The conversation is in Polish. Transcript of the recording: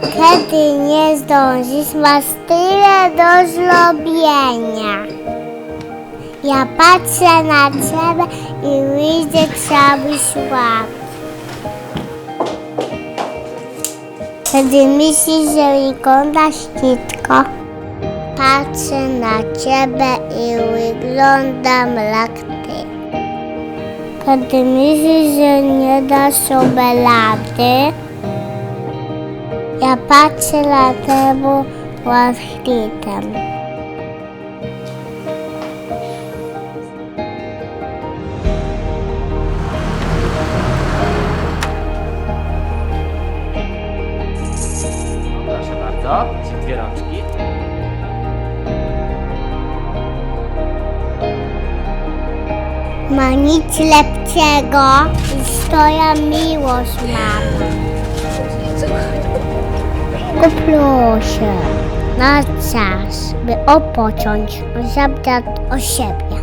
Kiedy nie zdążysz, masz tyle do zrobienia. Ja patrzę na ciebie i widzę cały świat. Kiedy myślisz, że wyglądasz szybko, patrzę na ciebie i wyglądam jak. Kiedy myślisz, że nie dasz sobie rady, ja patrzę na temu łatwitem. Proszę bardzo, dwie rączki. Ma nic lepszego niż twoja miłość, mama. Poproszę na czas, by opocząć, zadbać o siebie.